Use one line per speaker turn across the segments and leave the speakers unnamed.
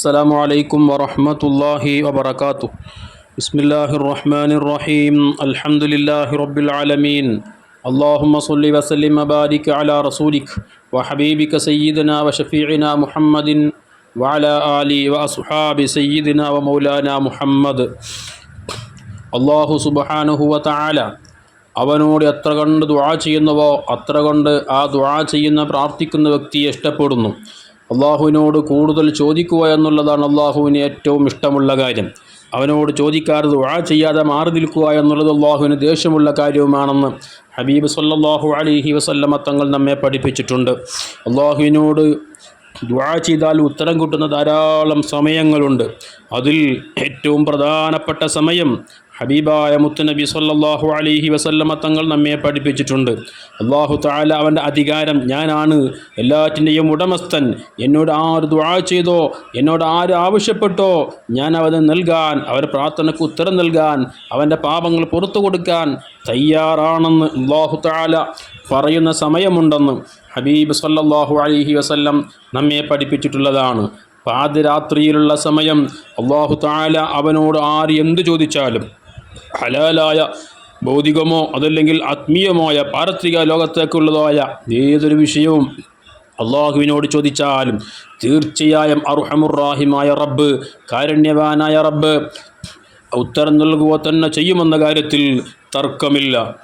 السلام عليكم ورحمة الله وبركاته بسم الله الرحمن الرحيم الحمد لله رب العالمين اللهم صل وسلم وبارك على رسولك وحبيبك سيدنا وشفيعنا محمد وعلى آله وأصحاب سيدنا ومولانا محمد അള്ളാഹു സുബഹാനുഹുവ താല അവനോട് എത്ര കണ്ട് ദുആ ചെയ്യുന്നുവോ അത്ര കൊണ്ട് ആ ദുആ ചെയ്യുന്ന പ്രാർത്ഥിക്കുന്ന വ്യക്തിയെ ഇഷ്ടപ്പെടുന്നു അള്ളാഹുവിനോട് കൂടുതൽ ചോദിക്കുക എന്നുള്ളതാണ് അള്ളാഹുവിന് ഏറ്റവും ഇഷ്ടമുള്ള കാര്യം. അവനോട് ചോദിക്കാതെ ദുആ ചെയ്യാതെ മാറി നിൽക്കുക എന്നുള്ളത് അള്ളാഹുവിന് ദേഷ്യമുള്ള കാര്യവുമാണെന്ന് ഹബീബ് സല്ലാഹു അലിഹി വസല്ലമ തങ്ങൾ നമ്മെ പഠിപ്പിച്ചിട്ടുണ്ട്. അള്ളാഹുവിനോട് ദുആ ചെയ്താൽ ഉത്തരം കിട്ടുന്ന ധാരാളം സമയങ്ങളുണ്ട്. അതിൽ ഏറ്റവും പ്രധാനപ്പെട്ട സമയം ഹബീബായ മുത്തുനബി സല്ലാഹു അലൈഹി വസല്ലമ തങ്ങൾ നമ്മെ പഠിപ്പിച്ചിട്ടുണ്ട്. അള്ളാഹു താല അവന്റെ അധികാരം ഞാനാണ്. എല്ലാറ്റിന്റെയും ഉടമസ്ഥൻ. എന്നോട് ആര് ദുആ ചെയ്തോ? എന്നോട് ആര് ആവശ്യപ്പെട്ടോ? ഞാൻ അവന് നൽകാൻ അവർ പ്രാർത്ഥനയ്ക്ക് ഉത്തരം നൽകാൻ അവന്റെ പാപങ്ങൾ പുറത്തു കൊടുക്കാൻ തയ്യാറാണെന്ന് അള്ളാഹു താല പറയുന്ന സമയമുണ്ടെന്ന് ഹബീബ് സല്ലാഹു അലൈഹി വസല്ലം നമ്മെ പഠിപ്പിച്ചിട്ടുള്ളതാണ്. പാതിരാത്രിയിലുള്ള സമയം അള്ളാഹു താല അവനോട് ആര് എന്ത് ചോദിച്ചാലും ഹലാലായ ഭൗതികമോ അതല്ലെങ്കിൽ ആത്മീയമായ പാരത്രിക ലോകത്തേക്കുള്ളതായ ഏതൊരു വിഷയവും അള്ളാഹുവിനോട് ചോദിച്ചാലും തീർച്ചയായും അർഹമുറാഹിമായ റബ്ബ് കാരുണ്യവാനായ റബ്ബ് ഉത്തരം നൽകുക തന്നെ ചെയ്യുമെന്ന കാര്യത്തിൽ തർക്കമില്ല.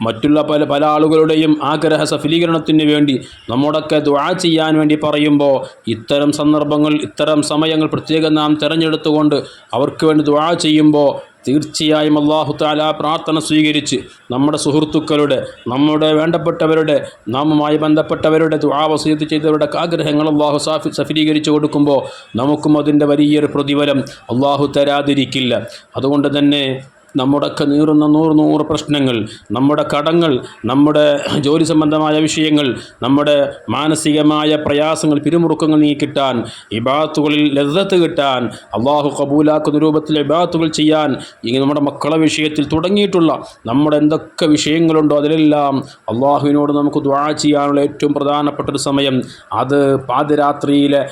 മറ്റുള്ള പല പല ആളുകളുടെയും ആഗ്രഹ സഫലീകരണത്തിന് വേണ്ടി നമ്മോടൊക്കെ ദ്വാ ചെയ്യാൻ വേണ്ടി പറയുമ്പോൾ ഇത്തരം സന്ദർഭങ്ങൾ ഇത്തരം സമയങ്ങൾ പ്രത്യേകം നാം തിരഞ്ഞെടുത്തുകൊണ്ട് അവർക്ക് വേണ്ടി ദ്വാ ചെയ്യുമ്പോൾ തീർച്ചയായും അള്ളാഹു താല പ്രാർത്ഥന സ്വീകരിച്ച് നമ്മുടെ സുഹൃത്തുക്കളുടെ നമ്മുടെ വേണ്ടപ്പെട്ടവരുടെ നാമുമായി ബന്ധപ്പെട്ടവരുടെ ദുആ വസീത്ത് ചെയ്തവരുടെ ആഗ്രഹങ്ങൾ അള്ളാഹു സാഫി സഫലീകരിച്ചു കൊടുക്കുമ്പോൾ നമുക്കും അതിന്റെ വലിയൊരു പ്രതിഫലം അള്ളാഹു തരാതിരിക്കില്ല. അതുകൊണ്ട് തന്നെ നമ്മുടെയൊക്കെ നീറുന്ന നൂറ് നൂറ് പ്രശ്നങ്ങൾ നമ്മുടെ കടങ്ങൾ നമ്മുടെ ജോലി സംബന്ധമായ വിഷയങ്ങൾ നമ്മുടെ മാനസികമായ പ്രയാസങ്ങൾ പിരിമുറുക്കങ്ങൾ നീക്കിട്ടാൻ ഇബാത്തുകളിൽ ലതത്ത് കിട്ടാൻ അള്ളാഹു കബൂലാക്കുന്ന രൂപത്തിൽ ഇബാത്തുകൾ ചെയ്യാൻ ഇനി നമ്മുടെ മക്കളെ വിഷയത്തിൽ തുടങ്ങിയിട്ടുള്ള നമ്മുടെ എന്തൊക്കെ വിഷയങ്ങളുണ്ടോ അതിലെല്ലാം അള്ളാഹുവിനോട് നമുക്ക് ദ്വാ ചെയ്യാനുള്ള ഏറ്റവും പ്രധാനപ്പെട്ട ഒരു സമയം അത് പാതിരാത്രിയിലെ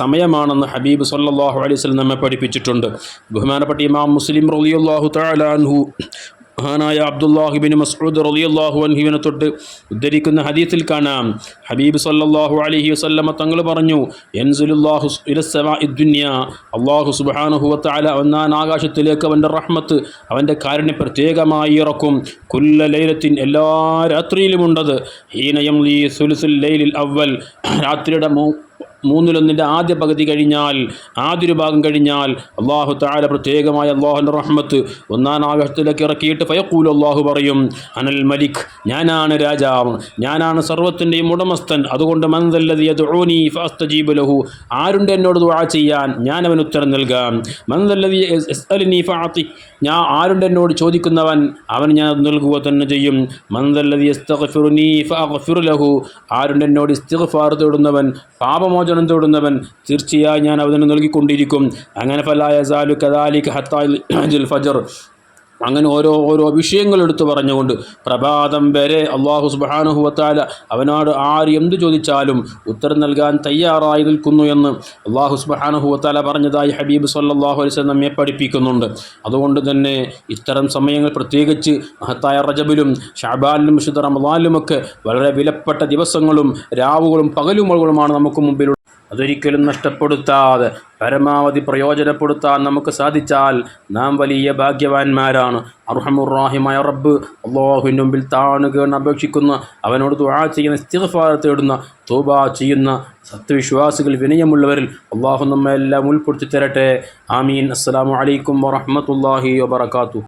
സമയമാണെന്ന് ഹബീബ് സല്ലാഹു അലൈഹി വസല്ലം നമ്മെ പഠിപ്പിച്ചിട്ടുണ്ട്. ബഹുമാനപ്പെട്ട ഇമാം മുസ്ലിം റളിയല്ലാഹു തആല അൻഹു മഹാനായ അബ്ദുല്ലാഹിബിൻ മസ്ഊദ് റളിയല്ലാഹു അൻഹുവിനെ തൊട്ട് ഉദ്ധരിക്കുന്ന ഹദീത്തിൽ കാണാം. ഹബീബ് സല്ലാഹു അലഹി വസല്ലമ തങ്ങൾ പറഞ്ഞു എൻസുലുല്ലാഹു ഇലസ്സമാഇ അള്ളാഹു സുബ്ഹാനഹു വതആല ഒന്നാൻ ആകാശത്തിലേക്ക് അവന്റെ റഹ്മത്ത് അവന്റെ കാരുണ്യം പ്രത്യേകമായി ഇറക്കും. കുല്ല ലൈലത്തിൻ എല്ലാ രാത്രിയിലുമുണ്ടത് ഹീനയം ലൈലിൽ അവൽ രാത്രിയുടെ മൂന്നിലൊന്നിന്റെ ആദ്യ പകുതി കഴിഞ്ഞാൽ ആദ്യൊരു ഭാഗം കഴിഞ്ഞാൽ അള്ളാഹു താല പ്രത്യേകമായ അള്ളാഹുന്റെ റഹ്മത്ത് ഒന്നാം ആകാശത്തിലേക്ക് ഇറക്കിയിട്ട് ഫയക്കൂൽ അള്ളാഹു പറയും അനൽ മലിക് ഞാനാണ് രാജാവ് ഞാനാണ് സർവത്തിന്റെയും ഉടമസ്ഥൻ അതുകൊണ്ട് മന്ദല്ലതി ലഹു ആരുണ്ട് എന്നോട് ദുആ ചെയ്യാൻ ഞാൻ അവന് ഉത്തരം നൽകാം. മന്ദല്ലതി യസ്അലിനി ഫഅതി ഞാൻ ആരുണ്ട് എന്നോട് ചോദിക്കുന്നവൻ അവൻ ഞാൻ നൽകുക തന്നെ ചെയ്യും. മന്ദല്ലതി ലഹു ആരുണ്ട് എന്നോട് ഇസ്തിഗ്ഫാർ തേടുന്നവൻ പാപമോചനം മോചനം തൊടുന്നവൻ തീർച്ചയായും ഞാൻ അവന് നൽകിക്കൊണ്ടിരിക്കും. അങ്ങനെ ഫലായ സാലു കദാലിക് ഹത്താൽ ഫജർ. അങ്ങനെ ഓരോ ഓരോ വിഷയങ്ങൾ എടുത്തു പറഞ്ഞുകൊണ്ട് പ്രഭാതം വരെ അള്ളാഹു സുബാനുഹുവത്താല അവനോട് ആര് എന്ത് ചോദിച്ചാലും ഉത്തരം നൽകാൻ തയ്യാറായി നിൽക്കുന്നു എന്ന് അള്ളാഹു സുബാനുഹുവത്താല പറഞ്ഞതായി ഹബീബ് സല്ലാഹു അലൈസ് നമ്മെ പഠിപ്പിക്കുന്നുണ്ട്. അതുകൊണ്ട് തന്നെ ഇത്തരം സമയങ്ങൾ പ്രത്യേകിച്ച് മഹത്തായ റജബിലും ഷാബാലിലും വിശുദ്ധ റമദാനിലുമൊക്കെ വളരെ വിലപ്പെട്ട ദിവസങ്ങളും രാവുകളും പകലുമുകളുമാണ് നമുക്ക് മുമ്പിൽ അതൊരിക്കലും നഷ്ടപ്പെടുത്താതെ പരമാവധി പ്രയോജനപ്പെടുത്താൻ നമുക്ക് സാധിച്ചാൽ നാം വലിയ ഭാഗ്യവാന്മാരാണ്. അർഹമുറാഹിമായ റബ്ബ് അള്ളാഹുവിന്റെ മുമ്പിൽ താണുകേണ് അപേക്ഷിക്കുന്ന അവനോട് ദുആ ചെയ്യുന്ന സ്ഥിരഫാര തേടുന്ന തൂബ ചെയ്യുന്ന സത്യവിശ്വാസികൾ വിനയമുള്ളവരിൽ അള്ളാഹു നമ്മെ എല്ലാം ഉൾപ്പെടുത്തി തരട്ടെ. ആമീൻ. അസ്സാം വലൈക്കും വറഹ്മത്തുള്ളാഹി വബറകാതുഹു.